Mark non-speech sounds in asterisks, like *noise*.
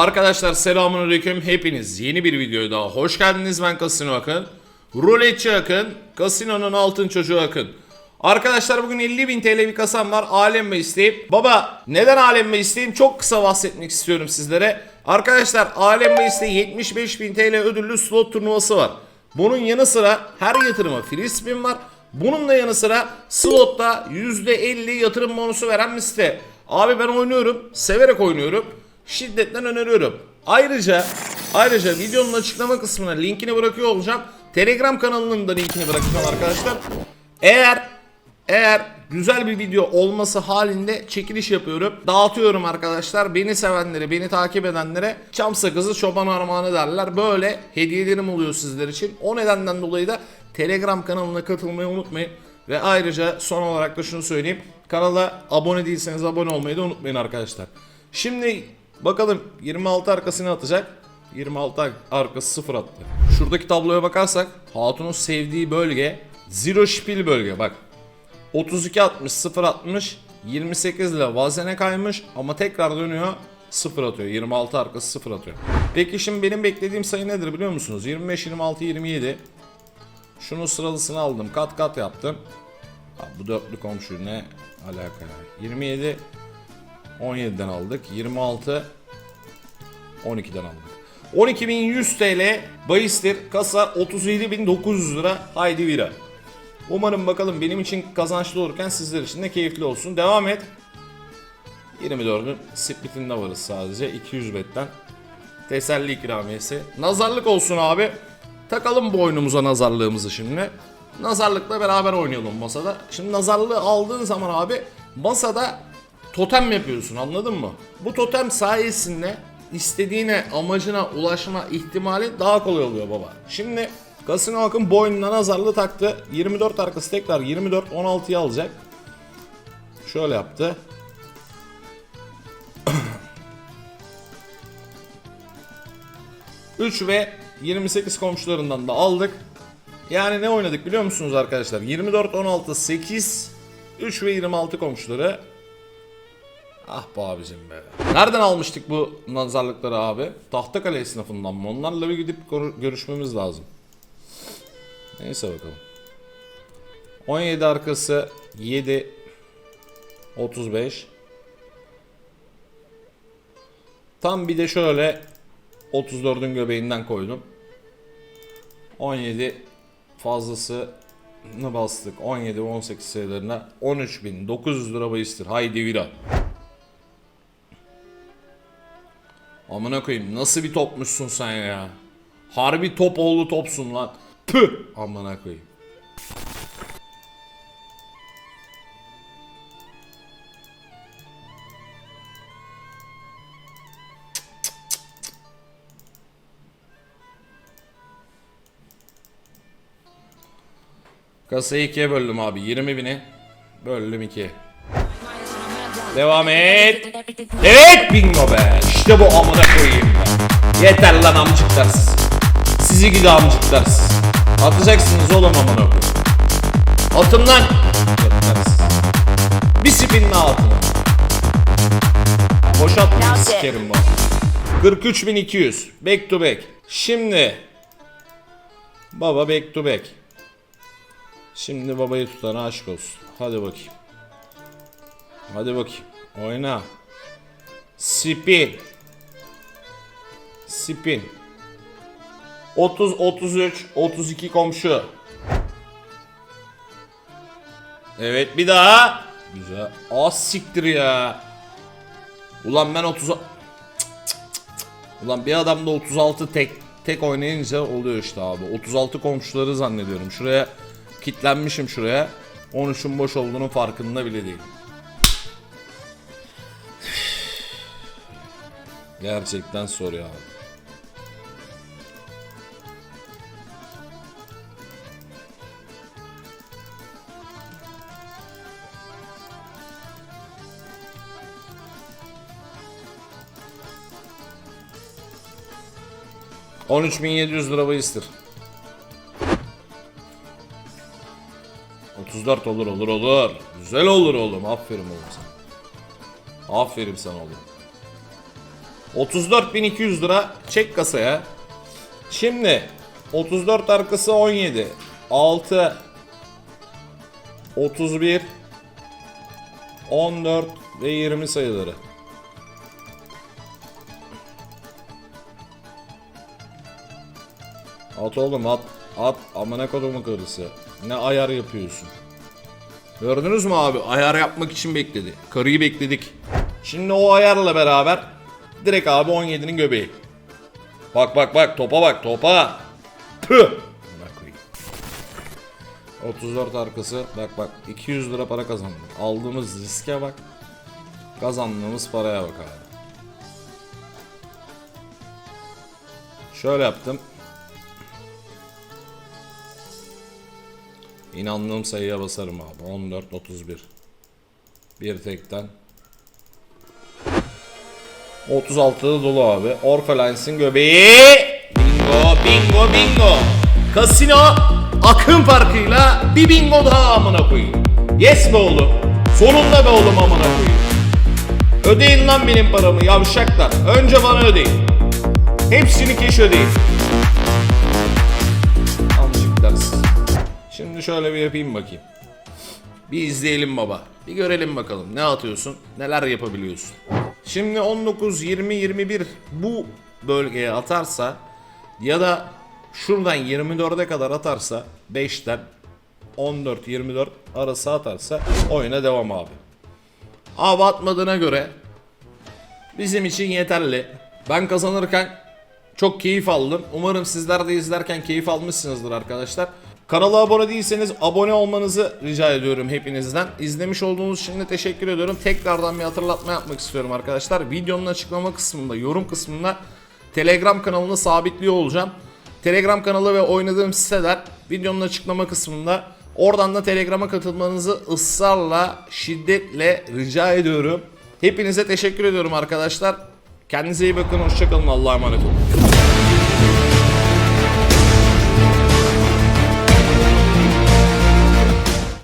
Arkadaşlar selamünaleyküm. Hepiniz yeni bir videoya daha hoş geldiniz. Ben Kasino Akın. Ruletçi Akın Kasino'nun altın çocuğu Akın. Arkadaşlar bugün 50.000 TL bir kasam var. Alem Bey isteyim Baba neden Alem Bey isteyim çok kısa bahsetmek istiyorum sizlere. Arkadaşlar Alem Bey isteyim 75.000 TL ödüllü slot turnuvası var. Bunun yanı sıra her yatırıma free spin var. Bunun da yanı sıra slotta %50 yatırım bonusu veren bir site. Abi ben oynuyorum, severek oynuyorum. Şiddetten öneriyorum. Ayrıca ayrıca videonun açıklama kısmına linkini bırakıyor olacağım. Telegram kanalının da linkini bırakacağım arkadaşlar. Eğer eğer güzel bir video olması halinde çekiliş yapıyorum. Dağıtıyorum arkadaşlar. Beni sevenlere, beni takip edenlere çam sakızı çoban armağanı derler. Böyle hediyelerim oluyor sizler için. O nedenden dolayı da Telegram kanalına katılmayı unutmayın. Ve ayrıca son olarak da şunu söyleyeyim. Kanala abone değilseniz abone olmayı da unutmayın arkadaşlar. Şimdi bakalım 26 arkasını atacak. 26 ar- arkası 0 attı. Şuradaki tabloya bakarsak Hatun'un sevdiği bölge Zero Spiel bölge bak. 32 60 0 60 28 ile Vazen'e kaymış ama tekrar dönüyor 0 atıyor. 26 arkası 0 atıyor. Peki şimdi benim beklediğim sayı nedir biliyor musunuz? 25 26 27. Şunun sıralısını aldım. Kat kat yaptım. Ha, bu dörtlü komşu ne alaka ya? 27 17'den aldık. 26 12'den aldık. 12.100 TL bahistir. Kasa 37.900 lira. Haydi vira. Umarım bakalım benim için kazançlı olurken sizler için de keyifli olsun. Devam et. 24'ün splitinde varız sadece. 200 betten. Teselli ikramiyesi. Nazarlık olsun abi. Takalım boynumuza nazarlığımızı şimdi. Nazarlıkla beraber oynayalım masada. Şimdi nazarlığı aldığın zaman abi masada totem yapıyorsun anladın mı? Bu totem sayesinde istediğine amacına ulaşma ihtimali daha kolay oluyor baba. Şimdi Kasino Akın boynuna nazarlığı taktı. 24 arkası tekrar 24 16'yı alacak. Şöyle yaptı. *clears throat* Üç ve 28 komşularından da aldık. Yani ne oynadık biliyor musunuz arkadaşlar? 24, 16, 8, 3 ve 26 komşuları. Ah be abicim be. Nereden almıştık bu nazarlıkları abi? Tahtakale esnafından mı? Onlarla bir gidip gör- görüşmemiz lazım. Neyse bakalım. 17 arkası 7 35 Tam bir de şöyle 34'ün göbeğinden koydum. 17 fazlasını bastık. 17 ve 18 sayılarına 13.900 lira bahistir. Haydi vira. Amına koyayım nasıl bir topmuşsun sen ya? Harbi top oğlu topsun lan. Püh! Amına koyayım. Kasayı ikiye böldüm abi. 20 bini böldüm ikiye. Devam et. Evet bingo be. İşte bu amına koyayım be. Yeter lan amcıklar siz. Sizi gidi amcıklar. Atacaksınız oğlum amına koyayım. Atın lan. Yeter. Bir spin daha atın. Boş atmayın sikerim bu. 43.200. Back to back. Şimdi. Baba back to back. Şimdi babayı tutana aşk olsun. Hadi bakayım. Hadi bakayım. Oyna. Spin. Spin. 30, 33, 32 komşu. Evet bir daha. Güzel. Az siktir ya. Ulan ben 30 Cık, cık, cık, cık. Ulan bir adamda 36 tek tek oynayınca oluyor işte abi. 36 komşuları zannediyorum. Şuraya kitlenmişim şuraya. 13'ün boş olduğunun farkında bile değilim. Gerçekten zor ya. ...13.700 lira bahistir. 34 olur olur olur. Güzel olur oğlum. Aferin oğlum sana. Aferin sana oğlum. 34.200 lira çek kasaya. Şimdi 34 arkası 17. 6 31 14 ve 20 sayıları. At oğlum at. At amına kodumun karısı. Ne ayar yapıyorsun? Gördünüz mü abi? Ayar yapmak için bekledi. Karıyı bekledik. Şimdi o ayarla beraber direkt abi 17'nin göbeği. Bak bak bak topa bak topa. Püh. Amına koyayım. 34 arkası. Bak bak 200 lira para kazandık. Aldığımız riske bak. Kazandığımız paraya bak abi. Şöyle yaptım. İnandığım sayıya basarım abi. 14 31. Bir tekten. 36'da dolu abi. Orphalines'in göbeği. Bingo, bingo, bingo. Kasino akım farkıyla bir bingo daha amına koyayım. Yes be oğlum. Sonunda be oğlum amına koyayım. Ödeyin lan benim paramı yavşaklar. Önce bana ödeyin. Hepsini keş ödeyin. Amcıklar. Şimdi şöyle bir yapayım bakayım. Bir izleyelim baba. Bir görelim bakalım ne atıyorsun, neler yapabiliyorsun. Şimdi 19, 20, 21 bu bölgeye atarsa ya da şuradan 24'e kadar atarsa 5'ten 14, 24 arası atarsa oyuna devam abi. Abi atmadığına göre bizim için yeterli. Ben kazanırken çok keyif aldım. Umarım sizler de izlerken keyif almışsınızdır arkadaşlar. Kanala abone değilseniz abone olmanızı rica ediyorum hepinizden. İzlemiş olduğunuz için de teşekkür ediyorum. Tekrardan bir hatırlatma yapmak istiyorum arkadaşlar. Videonun açıklama kısmında, yorum kısmında Telegram kanalını sabitliyor olacağım. Telegram kanalı ve oynadığım siteler videonun açıklama kısmında. Oradan da Telegram'a katılmanızı ısrarla, şiddetle rica ediyorum. Hepinize teşekkür ediyorum arkadaşlar. Kendinize iyi bakın, hoşçakalın, Allah'a emanet olun.